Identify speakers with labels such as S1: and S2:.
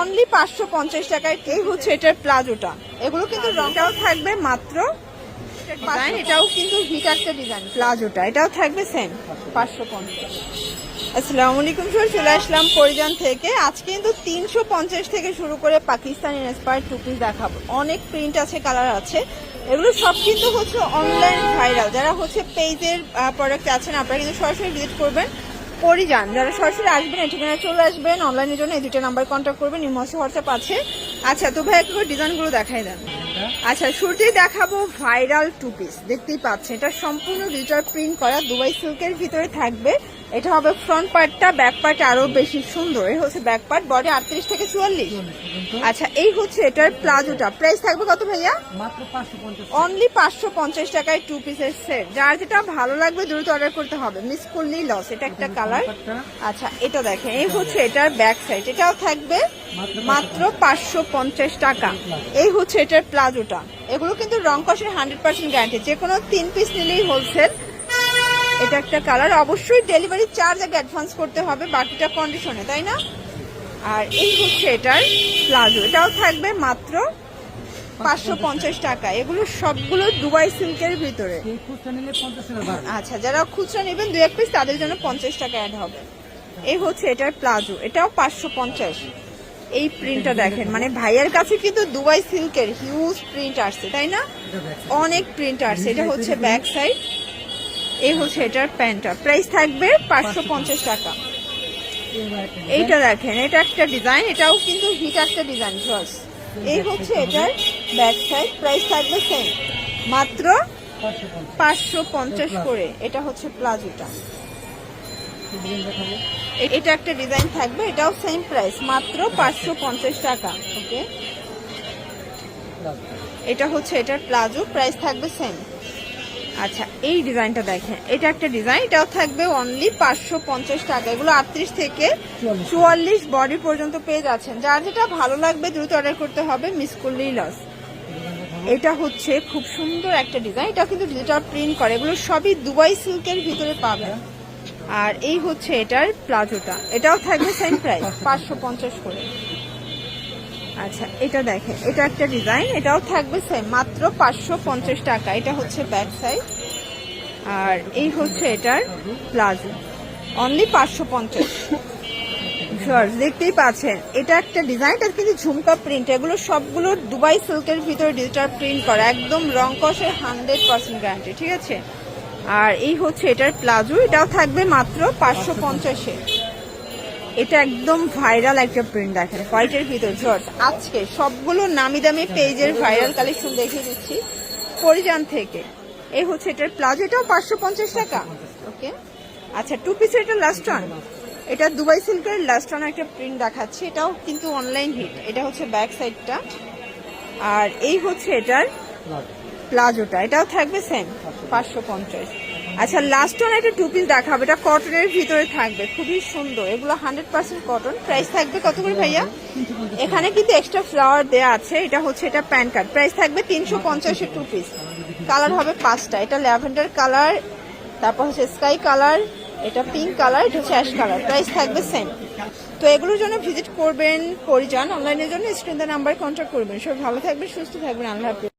S1: Only পাঁচশো পঞ্চাশ টাকায় এই হচ্ছে এটার প্লাজোটা। এগুলো কিন্তু রংটাও থাকবে মাত্র ডিজাইন এটাও কিন্তু হিট একটা ডিজাইন প্লাজোটা এটাও থাকবে সেম পাঁচশো পঞ্চাশ। আসসালামু আলাইকুম স্যার চলে আসলাম পরিজান থেকে। আজকে কিন্তু তিনশো পঞ্চাশ থেকে শুরু করে পাকিস্তানি ইন্সপায়ার টু পিস দেখাবো। অনেক প্রিন্ট আছে কালার আছে। এগুলো সব কিন্তু হচ্ছে অনলাইন ভাইরাল যারা হচ্ছে পেজের প্রোডাক্ট আছেন আপনারা কিন্তু সরাসরি ভিজিট করবেন। পরিযান যারা সরাসরি আসবেন, এই ঠিকানায় চলে আসবেন অনলাইনের জন্য এই দুটো নাম্বার কন্ট্যাক্ট করবেন ইমোশন হোয়াটসঅ্যাপ আছে। আচ্ছা তো ভাই, একটু ডিজাইনগুলো দেখাই দেন। আচ্ছা শুরুতেই দেখাবো ভাইরাল টু পিস দেখতেই পাচ্ছেন, এটা সম্পূর্ণ ডিজিটাল প্রিন্ট করা দুবাই সিল্কের ভিতরে থাকবে। এটা হবে ফ্রন্ট পার্টটা ব্যাক পার্ট আরও বেশি সুন্দর। এই হচ্ছে ব্যাক পার্ট বডি আটত্রিশ থেকে চুয়াল্লিশ। আচ্ছা এই হচ্ছে এটার প্লাজোটা। প্রাইস থাকবে কত ভাইয়া? অনলি পাঁচশো পঞ্চাশ টাকায় টু পিসের সেট যার যেটা ভালো লাগবে দ্রুত অর্ডার করতে হবে। মিস করলেই লস এটা একটা কালার আচ্ছা এটা দেখেন এই হচ্ছে এটার ব্যাক সাইড এটাও থাকবে মাত্র পাঁচশো পঞ্চাশ টাকা। এই হচ্ছে এটার প্লাজোটা। এগুলো কিন্তু রং কষের হান্ড্রেড পার্সেন্ট গ্যারান্টি যে কোনো তিন পিস নিলেই হোলসেল এটা একটা কালার। অবশ্যই ডেলিভারি চার্জ আগে অ্যাডভান্স করতে হবে, বাকিটা কন্ডিশনে তাই না? আর এই হচ্ছে এটার প্লাজো। এটাও থাকবে মাত্র পাঁচশো পঞ্চাশ টাকা। এগুলো সবগুলো দুবাই সিল্কের ভিতরে। আচ্ছা যারা খুচরা নেবেন দু এক পিস তাদের জন্য পঞ্চাশ টাকা অ্যাড হবে। এই হচ্ছে এটার প্লাজো। এটাও পাঁচশো পঞ্চাশ। এই প্রিন্টটা দেখেন। মানে ভাইয়ের কাছে কিন্তু দুবাই সিল্কের হিউজ প্রিন্ট আসছে, তাই না? অনেক প্রিন্ট আসছে। এটা হচ্ছে ব্যাক সাইড এই হচ্ছে এটার প্যান্টটা। প্রাইস থাকবে পাঁচশো পঞ্চাশ টাকা। এইটা দেখেন, এটা একটা ডিজাইন, এটাও কিন্তু হিট একটা ডিজাইন জস এই হচ্ছে এটার ব্যাক সাইড, প্রাইস থাকবে সেম মাত্র
S2: পাঁচশো পঞ্চাশ
S1: করে, এটা হচ্ছে প্লাজোটা। এটা একটা ডিজাইন থাকবে, এটাও সেম প্রাইস মাত্র পাঁচশো পঞ্চাশ টাকা ওকে এটা হচ্ছে এটার প্লাজো প্রাইস থাকবে সেম আচ্ছা এই ডিজাইনটা দেখেন। এটা একটা ডিজাইন এটাও থাকবে অনলি পাঁচশো পঞ্চাশ টাকা। এগুলো আটত্রিশ থেকে
S2: চুয়াল্লিশ।
S1: বডি পর্যন্ত পেয়ে যাচ্ছেন। যার যেটা ভালো লাগবে দ্রুত অর্ডার করতে হবে মিস করলেই লস এটা হচ্ছে খুব সুন্দর একটা ডিজাইন। এটা কিন্তু ডিজিটাল প্রিন্ট করে। এগুলো সবই দুবাই সিল্কের ভিতরে পাবেন। আর এই হচ্ছে এটার প্লাজোটা। এটাও থাকবে সেম প্রাইস পাঁচশো পঞ্চাশ করে। আচ্ছা এটা দেখেন। এটা একটা ডিজাইন এটাও থাকবে সেম মাত্র পাঁচশো পঞ্চাশ টাকা। এটা হচ্ছে ব্যাক সাইড আর এই হচ্ছে এটার প্লাজো। অনলি পাঁচশো পঞ্চাশ। দেখতেই পাচ্ছেন, এটা একটা ডিজাইন কিন্তু ঝুমকা প্রিন্ট এগুলো সবগুলো দুবাই সিল্কের ভিতরে ডিজিটাল প্রিন্ট করা, একদম রং কষের হান্ড্রেড পার্সেন্ট গ্যারান্টি ঠিক আছে? আর এই হচ্ছে এটার প্লাজো, এটাও থাকবে মাত্র পাঁচশো পঞ্চাশে। এটা একদম ভাইরাল একটা প্রিন্ট দেখেন হোয়াইটের ভিতর জর্জ আজকে সবগুলো নামি দামি পেজের ভাইরাল কালেকশন দেখিয়ে দিচ্ছি পরিজান থেকে। এই হচ্ছে এটার প্লাজোটাও পাঁচশো পঞ্চাশ টাকা। ওকে আচ্ছা টু পিসের এটা লাস্ট ওয়ান এটা দুবাই সিল্কের লাস্ট ওয়ান একটা প্রিন্ট দেখাচ্ছে। এটাও কিন্তু অনলাইন হিট এটা হচ্ছে ব্যাক সাইডটা আর এই হচ্ছে এটার প্লাজোটা। এটাও থাকবে সেম পাঁচশো পঞ্চাশ। আচ্ছা লাস্ট ওয়ান একটা টু পিস দেখাবো। এটা কটনের ভিতরে থাকবে। খুবই সুন্দর। এগুলো হান্ড্রেড পার্সেন্ট কটন প্রাইস থাকবে কত করে ভাইয়া? এখানে কিন্তু এক্সট্রা ফ্লাওয়ার দেওয়া আছে। এটা হচ্ছে, এটা প্যান কার্ড প্রাইস থাকবে তিনশো পঞ্চাশের টু পিস কালার হবে পাঁচটা। এটা ল্যাভেন্ডার কালার তারপর হচ্ছে স্কাই কালার এটা পিঙ্ক কালার এটা হচ্ছে অ্যাশ কালার প্রাইস থাকবে সেম তো এগুলোর জন্য ভিজিট করবেন, পরিযান। অনলাইনের জন্য স্ক্রিন নাম্বার কন্ট্যাক্ট করবেন। সবাই ভালো থাকবেন, সুস্থ থাকবেন। আল্লাহ হাফিজ।